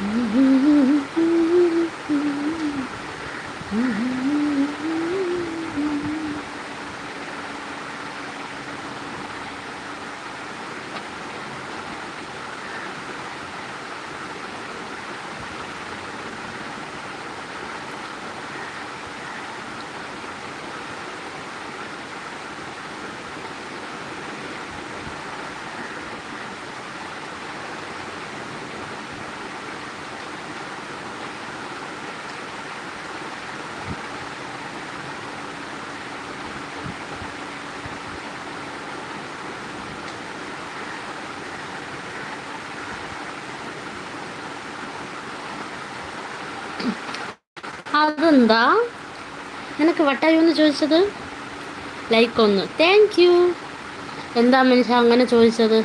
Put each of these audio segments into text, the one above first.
Mm-hmm. അതെന്താ? നിനക്ക് വട്ടായോന്ന് ചോദിച്ചത്? ലൈക്ക് ഒന്ന്. താങ്ക് യു എന്താ മനുഷ്യ അങ്ങനെ ചോദിച്ചത്?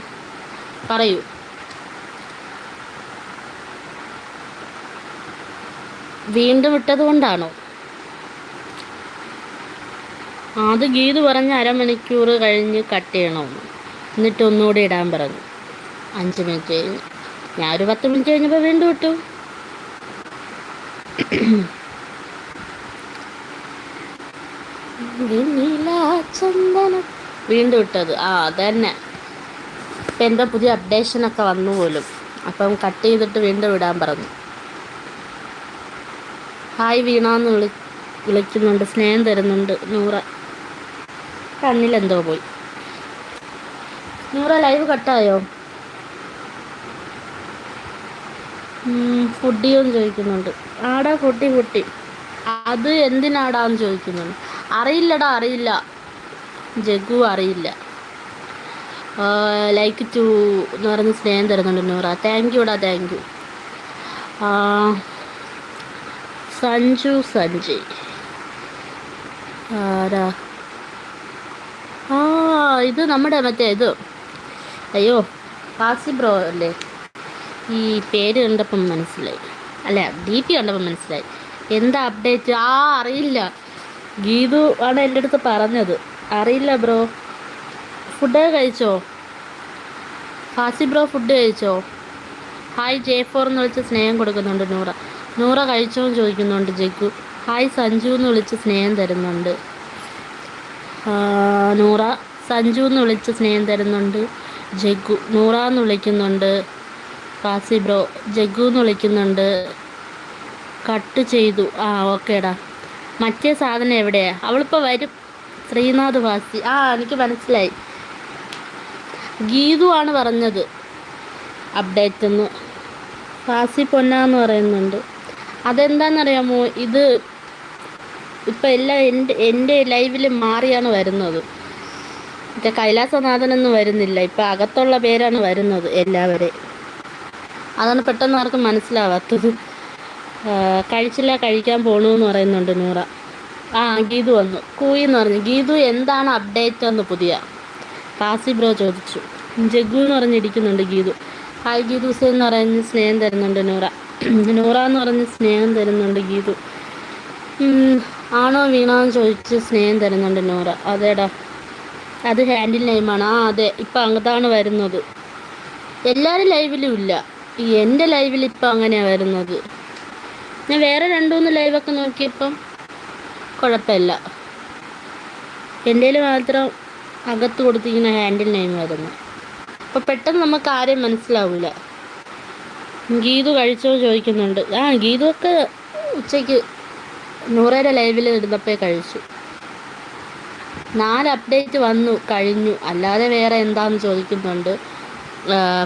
പറയൂ. വീണ്ടും വിട്ടത് കൊണ്ടാണോ? അത് ഗീത് പറഞ്ഞ അരമണിക്കൂർ കഴിഞ്ഞ് കട്ട് ചെയ്യണമെന്ന് എന്നിട്ട് ഒന്നുകൂടി ഇടാൻ പറഞ്ഞു. അഞ്ച് മിനിറ്റ് കഴിഞ്ഞ്. ഞാനൊരു പത്ത് മിനിറ്റ് കഴിഞ്ഞപ്പോൾ വീണ്ടും ഇട്ടു. ചന്ദനം. വീണ്ടും ഇട്ടത്. ആ അതന്നെ. ഇപ്പം എന്താ പുതിയ അപ്ഡേഷനൊക്കെ വന്നു പോലും. അപ്പം കട്ട് ചെയ്തിട്ട് വീണ്ടും ഇടാൻ പറഞ്ഞു. ഹായ് വീണ എന്ന് വിളി വിളിക്കുന്നുണ്ട്. സ്നേഹം തരുന്നുണ്ട്. നൂറ. കണ്ണിലെന്തോ പോയി. നൂറ ലൈവ് കട്ടായോ ഫുഡിയോന്ന് ചോദിക്കുന്നുണ്ട്. ആടാ ഫുട്ടി ഫുട്ടി അത് എന്തിനാടാന്ന് ചോദിക്കുന്നുണ്ട്. അറിയില്ലടാ അറിയില്ല. ജഗു അറിയില്ല. ലൈക്ക് ടു എന്ന് പറഞ്ഞ് സ്നേഹം തരുന്നുണ്ട് നൂറ. താങ്ക് യുടാ താങ്ക് യു സഞ്ജു സഞ്ജയ് ആരാ? ആ ഇത് നമ്മുടെ മറ്റേ ഇത്. അയ്യോ പാസി ബ്രോ അല്ലേ? ഈ പേര് കണ്ടപ്പം മനസ്സിലായി. അല്ല ഡി പി കണ്ടപ്പം മനസ്സിലായി. എന്താ അപ്ഡേറ്റ് ആ അറിയില്ല. ഗീതു ആണ് എന്റെ അടുത്ത് പറഞ്ഞത്. അറിയില്ല ബ്രോ. ഫുഡ് കഴിച്ചോ? ഫാസി ബ്രോ ഫുഡ് കഴിച്ചോ? ഹായ് ജെ ഫോർ എന്ന് വിളിച്ച് സ്നേഹം കൊടുക്കുന്നുണ്ട് നൂറ. നൂറ കഴിച്ചോ എന്ന് ചോദിക്കുന്നുണ്ട് ജഗ്ഗു ഹായ് സഞ്ജു എന്ന് വിളിച്ച് സ്നേഹം തരുന്നുണ്ട്. നൂറ. സഞ്ജു എന്ന് വിളിച്ച് സ്നേഹം തരുന്നുണ്ട് ജഗ്ഗു നൂറ എന്ന് വിളിക്കുന്നുണ്ട് ഫാസി ബ്രോ. ജഗ്ഗു എന്ന് വിളിക്കുന്നുണ്ട്. കട്ട് ചെയ്തു. ആ ഓക്കേടാ. മറ്റേ സാധനം എവിടെയാ? അവളിപ്പോൾ വരും. ശ്രീനാഥ് വാസി. ആ എനിക്ക് മനസ്സിലായി. ഗീതു ആണ് പറഞ്ഞത് അപ്ഡേറ്റ് എന്ന് ഫാസി പൊന്നാന്ന് പറയുന്നുണ്ട്. അതെന്താണെന്നറിയാമോ ഇത് ഇപ്പം എല്ലാം എന്റെ എന്റെ ലൈവിൽ മാറിയാണ് വരുന്നത്. മറ്റേ കൈലാസനാഥനൊന്നും വരുന്നില്ല. ഇപ്പം അകത്തുള്ള പേരാണ് വരുന്നത് എല്ലാവരെയും. അതാണ് പെട്ടെന്ന് ആർക്കും മനസ്സിലാവാത്തത്. കഴിച്ചില്ല കഴിക്കാൻ പോണു എന്ന് പറയുന്നുണ്ട് നൂറ. ആ ഗീതു വന്നു. കൂയി എന്ന് പറഞ്ഞു ഗീതു എന്താണ് അപ്ഡേറ്റ് എന്ന് പുതിയ. കാസി ബ്രോ ചോദിച്ചു. ജഗു എന്ന് പറഞ്ഞിരിക്കുന്നുണ്ട് ഗീതു. ഹായ് ഗീതു ഹുസൈൻ എന്ന് പറഞ്ഞ് സ്നേഹം തരുന്നുണ്ട് നൂറ. നൂറ എന്ന് പറഞ്ഞ് സ്നേഹം തരുന്നുണ്ട് ഗീതു. ആണോ വീണോ എന്ന് ചോദിച്ച് സ്നേഹം തരുന്നുണ്ട് നൂറ. അതേടാ. അത് ഹാൻഡിൽ നെയിമാണ് ആ അതെ. ഇപ്പം അങ്ങതാണ് വരുന്നത്. എല്ലാവരും ലൈവിലും ഇല്ല. എന്റെ ലൈവിൽ ഇപ്പം അങ്ങനെയാണ് വരുന്നത്. ഞാൻ വേറെ രണ്ടു മൂന്ന് ലൈവൊക്കെ നോക്കിയപ്പം കുഴപ്പമില്ല. എന്റെ മാത്രം അകത്ത് കൊടുത്തിരിക്കുന്ന ഹാൻഡിൽ നെയിം വരുന്നു അപ്പോൾ പെട്ടെന്ന് നമുക്ക് ആരെയും മനസ്സിലാവില്ല ഗീതു കഴിച്ചോ ചോദിക്കുന്നുണ്ട്. ആ ഗീതുവൊക്കെ ഉച്ചയ്ക്ക് നൂറേരെ ലൈവിൽ ഇടുന്നപ്പോൾ കഴിച്ചു. നാല് അപ്ഡേറ്റ് വന്നു കഴിഞ്ഞു. അല്ലാതെ വേറെ എന്താന്ന് ചോദിക്കുന്നുണ്ട്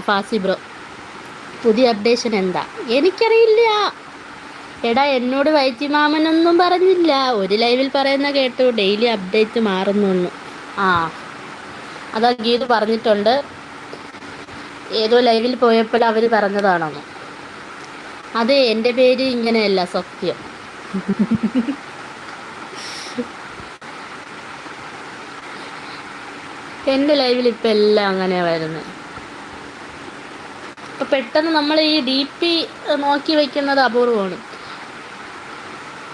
ഫാസി ബ്രോ. പുതിയ അപ്ഡേഷൻ എന്താ? എനിക്കറിയില്ല. എടാ എന്നോട് വൈദ്യമാമനൊന്നും പറഞ്ഞില്ല. ഒരു ലൈവിൽ പറയുന്ന കേട്ടു ഡെയിലി അപ്ഡേറ്റ് മാറുന്നു ആ അതാ ഗീത് പറഞ്ഞിട്ടുണ്ട്. ഏതോ ലൈവിൽ പോയപ്പോൾ അവർ പറഞ്ഞതാണെന്ന്. അത് എന്റെ പേര് ഇങ്ങനെയല്ല സത്യം. എന്റെ ലൈവിൽ ഇപ്പം എല്ലാം അങ്ങനെയാണ് വരുന്നത്. അപ്പം പെട്ടെന്ന് നമ്മൾ ഈ ഡി പി നോക്കി വയ്ക്കുന്നത് അപൂർവമാണ്.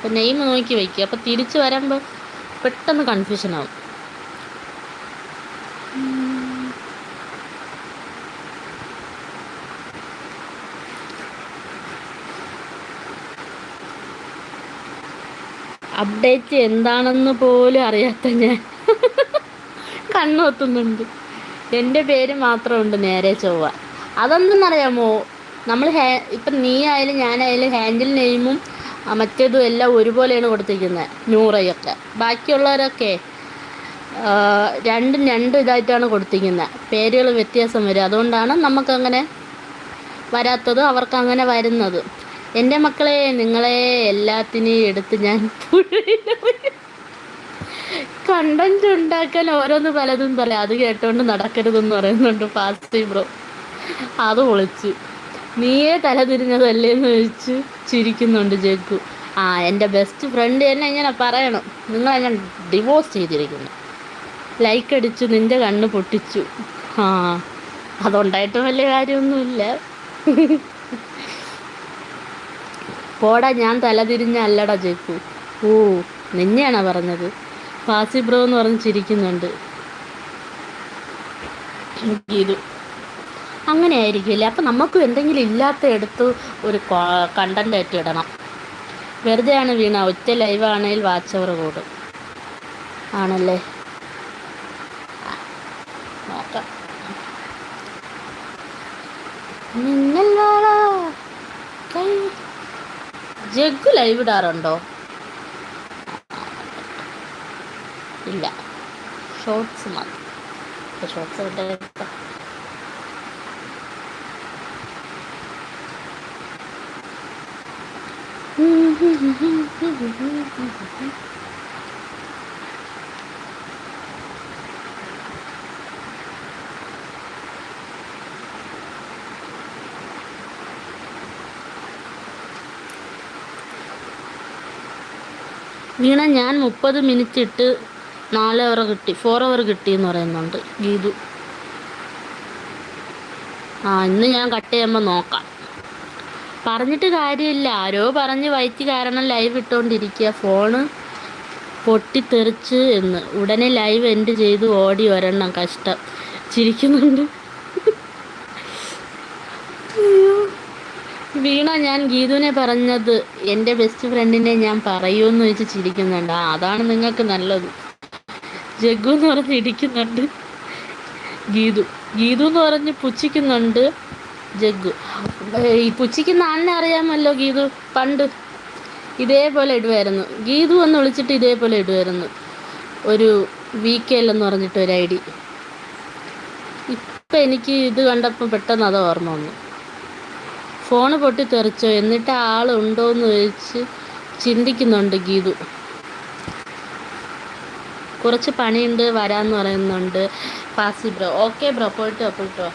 അപ്പോൾ നെയിം നോക്കി വയ്ക്കുക അപ്പോൾ തിരിച്ച് വരുമ്പോൾ പെട്ടെന്ന് കൺഫ്യൂഷൻ ആവും. അപ്ഡേറ്റ് എന്താണെന്ന് പോലും അറിയാത്ത ഞാൻ കണ്ണൊത്തുന്നുണ്ട്. എന്റെ പേര് മാത്രമുണ്ട് നേരെ ചൊവ്വ. അതെന്തെന്നറിയാമോ? നമ്മൾ ഹേ ഇപ്പം നീ ആയാലും ഞാനായാലും ഹാൻഡിൽ നെയിമും മറ്റേതും എല്ലാം ഒരുപോലെയാണ് കൊടുത്തിരിക്കുന്നത് നൂറയൊക്കെ. ബാക്കിയുള്ളവരൊക്കെ രണ്ടും രണ്ടും ഇതായിട്ടാണ് കൊടുത്തിരിക്കുന്നത്. പേരുകൾ വ്യത്യാസം വരും. അതുകൊണ്ടാണ് നമുക്കങ്ങനെ വരാത്തത് അവർക്കങ്ങനെ വരുന്നത്. എന്റെ മക്കളെ നിങ്ങളെ എല്ലാത്തിനെയും എടുത്ത് ഞാൻ കണ്ടന്റ് ഉണ്ടാക്കാൻ ഓരോന്ന് പലതും പറയാം. അത് കേട്ടോണ്ട് നടക്കരുതെന്ന് പറയുന്നുണ്ട് ഫാസ്റ്റ് ബ്രോ. അത് പൊളിച്ച്. നീയേ തലതിരിഞ്ഞതല്ലേ എന്ന് ചോദിച്ച് ചിരിക്കുന്നുണ്ട് ജഗ്ഗു. ആ എന്റെ ബെസ്റ്റ് ഫ്രണ്ട് തന്നെ ഇങ്ങനെ പറയണം. നിങ്ങളെ ഞാൻ ഡിവോഴ്സ് ചെയ്തിരിക്കുന്നു. ലൈക്ക് അടിച്ചു നിന്റെ കണ്ണ് പൊട്ടിച്ചു. ആ അതുണ്ടായിട്ട് വലിയ കാര്യമൊന്നുമില്ല. പോടാ ഞാൻ തലതിരിഞ്ഞല്ലടാ ജഗ്ഗു. ഓ നിന്നെയാണോ പറഞ്ഞത്? ഫാസി ബ്രോ എന്ന് പറഞ്ഞ് ചിരിക്കുന്നുണ്ട്. ഗീതു അങ്ങനെ ആയിരിക്കില്ല അപ്പം നമുക്കും എന്തെങ്കിലും ഇല്ലാത്ത എടുത്ത് ഒരു കണ്ടന്റ് ആയിട്ട് ഇടണം വെറുതെയാണ് വീണ. ഒറ്റ ലൈവാണേൽ വാച്ചവർ കൂടും. ആണല്ലേ? നോക്കാം. ജഗ്ഗു ലൈവ് ഇടാറുണ്ടോ? ഇല്ല. ഷോർട്സ് മതി. ഷോർട്സ് ഇട്ടേക്കാം വീണ ഞാൻ മുപ്പത് മിനിറ്റ് ഇട്ട് നാല് അവർ കിട്ടി ഫോർ അവർ കിട്ടി എന്ന് പറയുന്നുണ്ട് ഗീതു. ആ ഇന്ന് ഞാൻ കട്ട് ചെയ്യുമ്പോൾ നോക്കാം. പറഞ്ഞിട്ട് കാര്യമില്ല. ആരോ പറഞ്ഞ് വൈറ്റ് കാരണം ലൈവ് ഇട്ടുകൊണ്ടിരിക്കുക ഫോണ് പൊട്ടിത്തെറിച്ച് എന്ന്. ഉടനെ ലൈവ് എൻഡ് ചെയ്ത് ഓടി ഒരെണ്ണം കഷ്ടം. ചിരിക്കുന്നുണ്ട്. വീണ ഞാൻ ഗീതുവിനെ പറഞ്ഞത് എന്റെ ബെസ്റ്റ് ഫ്രണ്ടിനെ ഞാൻ പറയൂന്ന് വെച്ച് ചിരിക്കുന്നുണ്ട്. ആ അതാണ് നിങ്ങൾക്ക് നല്ലത്. ജഗ്ഗു എന്ന് പറഞ്ഞ് ഇടിക്കുന്നുണ്ട് ഗീതു. ഗീതു എന്ന് പറഞ്ഞ് പുച്ഛിക്കുന്നുണ്ട്. ജഗ്ഗു. ഈ പുച്ചിക്ക് നാളിനെ അറിയാമല്ലോ ഗീതു? പണ്ട്. ഇതേപോലെ ഇടുമായിരുന്നു ഗീതു എന്ന് വിളിച്ചിട്ട് ഇതേപോലെ ഇടുമായിരുന്നു ഒരു വി കെ എന്ന് പറഞ്ഞിട്ട് ഒരു ഐ ഡി. ഇപ്പം എനിക്ക് ഇത് കണ്ടപ്പോൾ പെട്ടെന്ന് അത് ഓർമ്മ വന്നു. ഫോണ് പൊട്ടി തെറിച്ചോ എന്നിട്ട് ആളുണ്ടോ എന്ന് ചോദിച്ച് ചിന്തിക്കുന്നുണ്ട് ഗീതു. കുറച്ച് പണിയുണ്ട് വരാമെന്ന് പറയുന്നുണ്ട്. പാസി ബ്രോ. ഓക്കെ ബ്രോ പോയിട്ടോ പോയിട്ടോ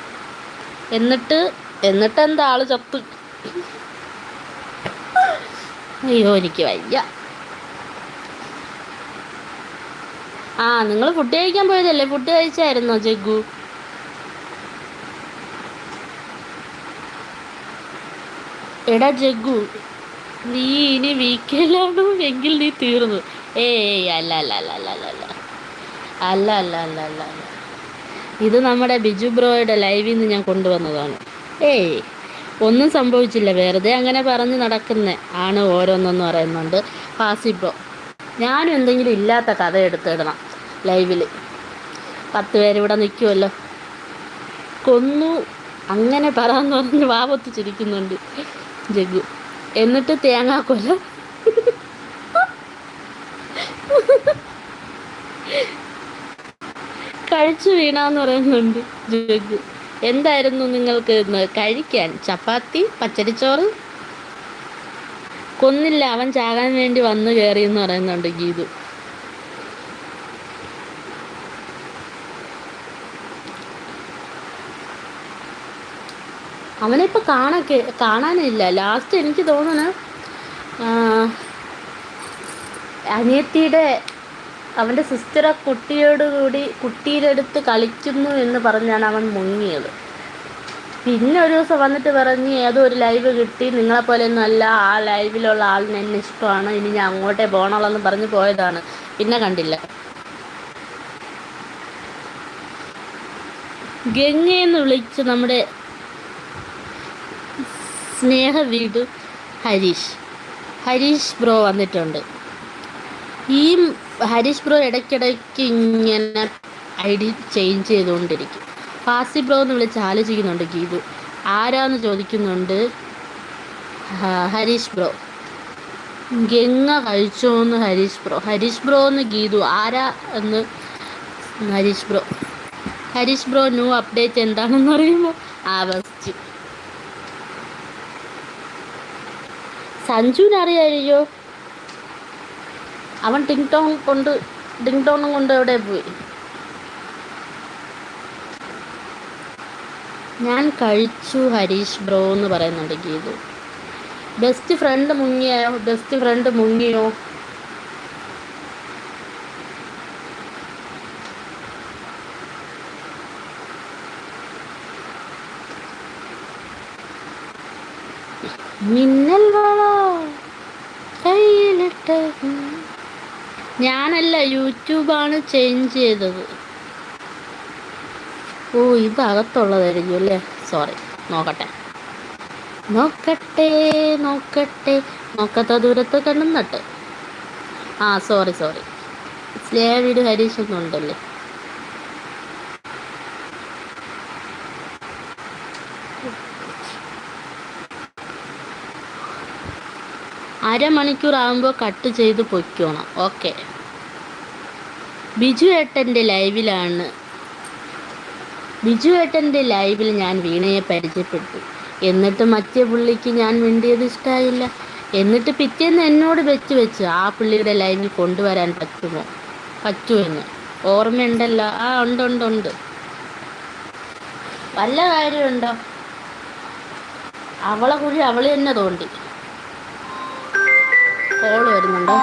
എന്നിട്ട് എന്നിട്ട് എന്താ ആൾ ചത്ത്? അയ്യോ എനിക്ക് വയ്യ. ആ നിങ്ങൾ ഫുഡ് കഴിക്കാൻ പോയതല്ലേ? ഫുഡ് കഴിച്ചായിരുന്നോ ജഗ്ഗു? എടാ ജഗ്ഗു നീ ഇനി വീക്കിലാണോ എങ്കിൽ നീ തീർന്നു. ഏയ് അല്ല അല്ല അല്ല അല്ല അല്ല അല്ല. അല്ല അല്ല അല്ല അല്ല ഇത് നമ്മുടെ ബിജു ബ്രോയുടെ ലൈവിൽ നിന്ന് ഞാൻ കൊണ്ടുവന്നതാണ്. ഏയ് ഒന്നും സംഭവിച്ചില്ല. വെറുതെ അങ്ങനെ പറഞ്ഞ് നടക്കുന്ന. ആണ് ഓരോന്നെന്ന് പറയുന്നുണ്ട് ഫാസി ബ്രോ ഞാനും എന്തെങ്കിലും ഇല്ലാത്ത കഥ എടുത്തിടണം ലൈവിൽ പത്ത് പേര് ഇവിടെ നിൽക്കുമല്ലോ കൊന്നു. അങ്ങനെ പറയാന്ന് പറഞ്ഞ് വാപത്ത് ചിരിക്കുന്നുണ്ട് ജഗു എന്നിട്ട് തേങ്ങാക്കൊല കഴിച്ചു വീണാന്ന് പറയുന്നുണ്ട് ജഗ്ഗു. എന്തായിരുന്നു നിങ്ങൾക്ക് ഇന്ന് കഴിക്കാൻ? ചപ്പാത്തി പച്ചരിച്ചോറ് കൊന്നില്ല അവൻ ചാകാൻ വേണ്ടി വന്നു കയറി എന്ന് പറയുന്നുണ്ട് ഗീതു. അവനെ ഇപ്പൊ കാണാൻ കാണാനില്ല. ലാസ്റ്റ് എനിക്ക് തോന്നണ അനിയത്തിയുടെ അവന്റെ സിസ്റ്റർ ആ കുട്ടിയോടുകൂടി കുട്ടിയിലെടുത്ത് കളിക്കുന്നു എന്ന് പറഞ്ഞാണ് അവൻ മുങ്ങിയത്. പിന്നെ ഒരു ദിവസം വന്നിട്ട് പറഞ്ഞ് ഏതോ ഒരു ലൈവ് കിട്ടി. നിങ്ങളെപ്പോലെയൊന്നും അല്ല. ആ ലൈവിലുള്ള ആളിന് എന്നെ ഇഷ്ടമാണ്. ഇനി ഞാൻ അങ്ങോട്ടേ പോകണമെന്ന് പറഞ്ഞ് പോയതാണ്. പിന്നെ കണ്ടില്ല. ഗംഗയെന്ന് വിളിച്ച് നമ്മുടെ സ്നേഹ വീട് ഹരീഷ്. ഹരീഷ് ബ്രോ വന്നിട്ടുണ്ട്. ഈ ഹരീഷ് ബ്രോ ഇടയ്ക്കിടയ്ക്ക് ഇങ്ങനെ ഐ ഡി ചേഞ്ച് ചെയ്തുകൊണ്ടിരിക്കും. ഫാസി ബ്രോ എന്ന് വിളിച്ച് ആലോചിക്കുന്നുണ്ട് ഗീതു. ആരാന്ന് ചോദിക്കുന്നുണ്ട്? ഹരീഷ് ബ്രോ. ഗംഗ കഴിച്ചോന്ന് ഹരീഷ് ബ്രോ. ഹരീഷ് ബ്രോ എന്ന് ഗീതു. ആരാ എന്ന് Harish bro. Harish bro new update എന്താണെന്ന് പറയുമ്പോൾ ആവസ്റ്റ് സഞ്ജുവിനറിയായിരിക്കോ അവൻ ടിങ് ടോങ് കൊണ്ട് ടിങ് ടോണും കൊണ്ട് എവിടെ പോയി? ഞാൻ കഴിച്ചു ഹരീഷ് ബ്രോ എന്ന് പറയുന്നുണ്ട് ഗീതു. ബെസ്റ്റ് ഫ്രണ്ട് മുങ്ങിയോ? ബെസ്റ്റ് ഫ്രണ്ട് മുങ്ങിയോ? മിന്നൽ വള ഞാനല്ല യൂട്യൂബാണ് ചേഞ്ച് ചെയ്തത്. ഓ ഇത് അകത്തുള്ളതായിരിക്കും അല്ലേ? സോറി നോക്കട്ടെ. നോക്കട്ടെ നോക്കട്ടെ. നോക്കത്ത ദൂരത്ത് കണ്ണുന്നട്ട് ആ സോറി സോറി സ്നേഹ വീട് ഹരീഷ് ഒന്നും ഉണ്ടല്ലേ അരമണിക്കൂർ ആകുമ്പോൾ കട്ട് ചെയ്ത് പൊയ്ക്കോണം. ഓക്കെ. ബിജു ഏട്ടന്റെ ലൈവിലാണ്. ബിജു ഏട്ടന്റെ ലൈവിൽ ഞാൻ വീണയെ പരിചയപ്പെട്ടു. എന്നിട്ട് മറ്റേ പുള്ളിക്ക് ഞാൻ വേണ്ടിയത് ഇഷ്ടമായില്ല എന്നിട്ട് പിറ്റേന്ന് എന്നോട് വെച്ച് വെച്ച് ആ പുള്ളിയുടെ ലൈവിൽ കൊണ്ടുവരാൻ പറ്റുമോ? പറ്റുമെന്ന്. ഓർമ്മയുണ്ടല്ലോ. ആ ഉണ്ട് ഉണ്ട് ഉണ്ട്. വല്ല കാര്യമുണ്ടോ? അവളെ കുഴി അവൾ തന്നെ തോണ്ടി. കോൾ വരുന്നുണ്ടോ?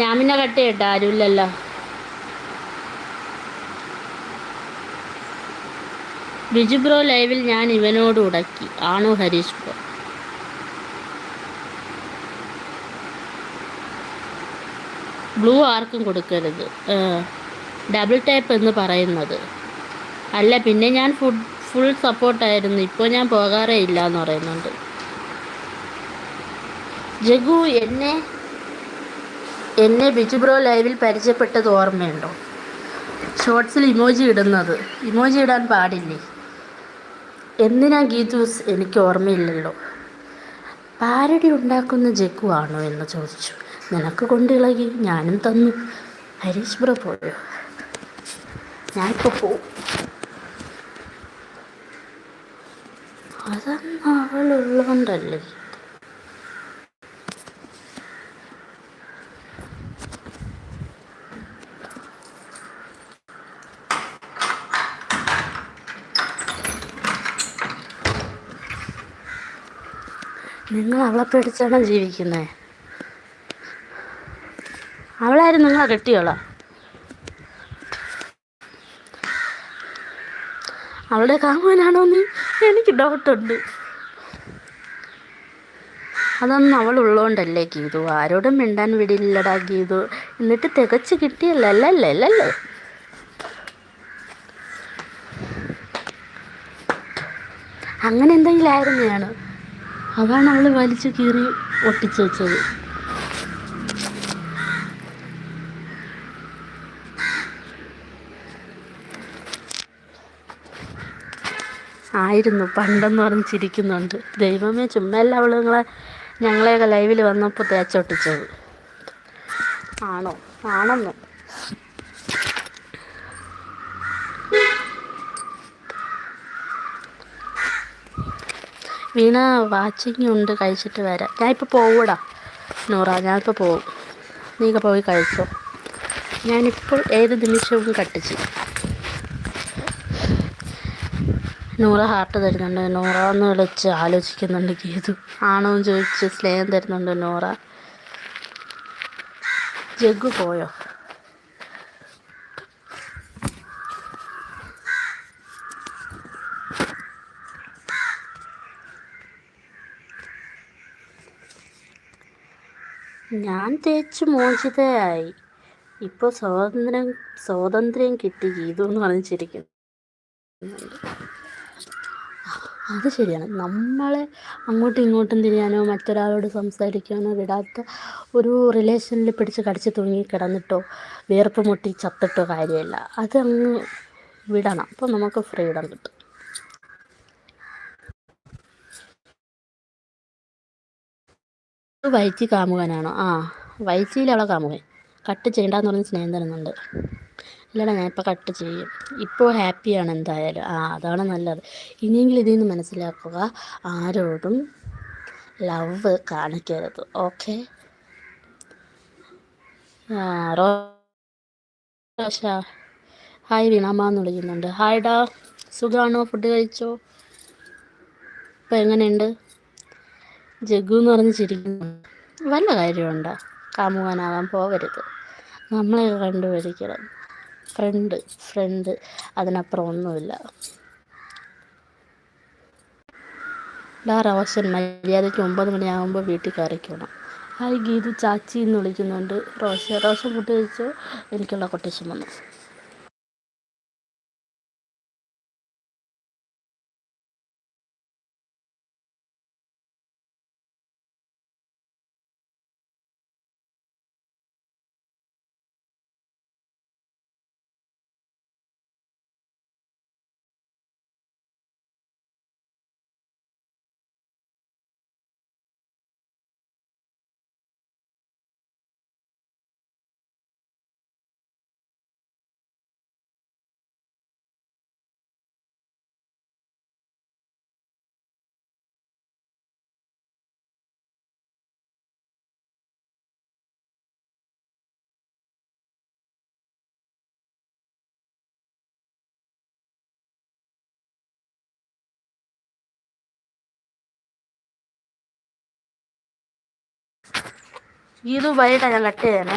ഞാൻ പിന്നെ കട്ട് ചെയ്യട്ടെ ആരുമില്ലല്ലോ. ബിജു ബ്രോ ലൈവിൽ ഞാൻ ഇവനോട് ഉടക്കി. ആണു ഹരീഷ് ബ്രോ? ബ്ലൂ ആർക്കും കൊടുക്കരുത്. ഡബിൾ ടൈപ്പ് എന്ന് പറയുന്നത്. അല്ല പിന്നെ ഞാൻ ഫുഡ് ഫുൾ സപ്പോർട്ടായിരുന്നു. ഇപ്പോൾ ഞാൻ പോകാറേ ഇല്ല എന്ന് പറയുന്നുണ്ട്. ജഗു എന്നെ എന്നെ ബിജു ബ്രോ ലൈവിൽ പരിചയപ്പെട്ടത് ഓർമ്മയുണ്ടോ? ഷോർട്സിൽ ഇമോജി ഇടുന്നത്. ഇമോജി ഇടാൻ പാടില്ലേ? എന്തിനാ ഗീതൂസ് എനിക്ക് ഓർമ്മയില്ലല്ലോ? പാരടി ഉണ്ടാക്കുന്ന ജഗ്ഗു ആണോ എന്ന് ചോദിച്ചു. നിനക്ക് കൊണ്ടിളകി ഞാനും തന്നു. ഹരീഷ് ബ്രോ പോയോ? ഞാനിപ്പോൾ പോവും. അതൊന്നും അവളുള്ളതുകൊണ്ടല്ലേ നിങ്ങൾ അവളെ പേടിച്ചാണോ ജീവിക്കുന്നത് അവളാരും നിങ്ങളെ കെട്ടിയോളാ. അവളുടെ കാമുകനാണോ നീ? എനിക്ക് ഡൗട്ടുണ്ട്. അതൊന്നും അവൾ ഉള്ളതുകൊണ്ടല്ലേ ഗീതു? ആരോടും മിണ്ടാൻ വിടില്ലടാ ഗീതു. എന്നിട്ട് തികച്ച് കിട്ടിയല്ല? അല്ലല്ലേ അല്ലല്ലേ അങ്ങനെ എന്തെങ്കിലും ആയിരുന്നെയാണ് അതാണ് അവൾ വലിച്ചു കീറി ഒട്ടിച്ചു വെച്ചത്. ആയിരുന്നു പണ്ടെന്ന് പറഞ്ഞ് ചിരിക്കുന്നുണ്ട്. ദൈവമേ ചുമ്മല്ല അവൾ നിങ്ങളെ ഞങ്ങളെയൊക്കെ ലൈവിൽ വന്നപ്പോൾ തേച്ചൊട്ടിച്ചത് ആണോ? ആണെന്ന്. വീണ വാച്ചിങ് ഉണ്ട് കഴിച്ചിട്ട് വരാം. ഞാനിപ്പോൾ പോവൂടാ നൂറ. ഞാനിപ്പോൾ പോവും. നീക്ക പോയി കഴിച്ചോ. ഞാനിപ്പോൾ ഏത് നിമിഷവും കട്ടിച്ച് നൂറ ഹാർട്ട് തരുന്നുണ്ട്. നൂറ എന്ന് വിളിച്ച് ആലോചിക്കുന്നുണ്ട് ഗീതു. ആണോ ചോദിച്ച് സ്നേഹം തരുന്നുണ്ട് നൂറ. ജഗ്ഗു പോയോ? ഞാൻ തേച്ച് മോചിതയായി. ഇപ്പോൾ സ്വാതന്ത്ര്യം സ്വാതന്ത്ര്യം കിട്ടി ഗീതു എന്ന് പറഞ്ഞിരിക്കുന്നു അത് ശരിയാണ്. നമ്മളെ അങ്ങോട്ടും ഇങ്ങോട്ടും തിരിയാനോ മറ്റൊരാളോട് സംസാരിക്കാനോ വിടാത്ത ഒരു റിലേഷനിൽ പിടിച്ച് കടിച്ച് തൂങ്ങി കിടന്നിട്ടോ വേർപ്പ് മുട്ടി ചത്തിട്ടോ കാര്യമില്ല. അത് അങ്ങ് വിടണം. അപ്പോൾ നമുക്ക് ഫ്രീഡം കിട്ടും. വൈറ്റി കാമുകനാണോ? ആ വൈറ്റിയിലുള്ള കാമുകൻ. കട്ട് ചെയ്യണ്ടെന്ന് പറഞ്ഞ് സ്നേഹം തരുന്നുണ്ട്. ഇല്ലടാ ഞാനിപ്പോൾ കട്ട് ചെയ്യും. ഇപ്പോൾ ഹാപ്പിയാണ് എന്തായാലും. ആ അതാണ് നല്ലത്. ഇനിയെങ്കിലും ഇതിൽ നിന്ന് മനസ്സിലാക്കുക ആരോടും ലവ് കാണിക്കരുത്. ഓക്കെ? ഹായ് വീണാമ്മ എന്ന് വിളിക്കുന്നുണ്ട്. ഹായ് ഡാ. സുഖമാണോ ഫുഡ് കഴിച്ചോ? ഇപ്പം എങ്ങനെയുണ്ട്? ജഗ്ഗു എന്ന് പറഞ്ഞ് ചിരിക്കുന്നു. വല്ല കാര്യമുണ്ടോ? കാമുവാനാകാൻ പോകരുത്. നമ്മളെ കണ്ടുപിടിക്കണം ഫ്രണ്ട് ഫ്രണ്ട് അതിനപ്പുറം ഒന്നുമില്ല. ഡാ മര്യാദയ്ക്ക് ഒമ്പത് മണിയാകുമ്പോൾ വീട്ടിൽ കയറിക്കണം. ഹായ് ഗീതു ചാച്ചി എന്ന് വിളിക്കുന്നുണ്ട് റോഷ റോഷ കുട്ടി വെച്ചോ എനിക്കുള്ള കൊട്ടേഷൻ വന്നു. ഗീതു ബൈട്ടാ ഞാൻ കട്ട് ചെയ്യാനേ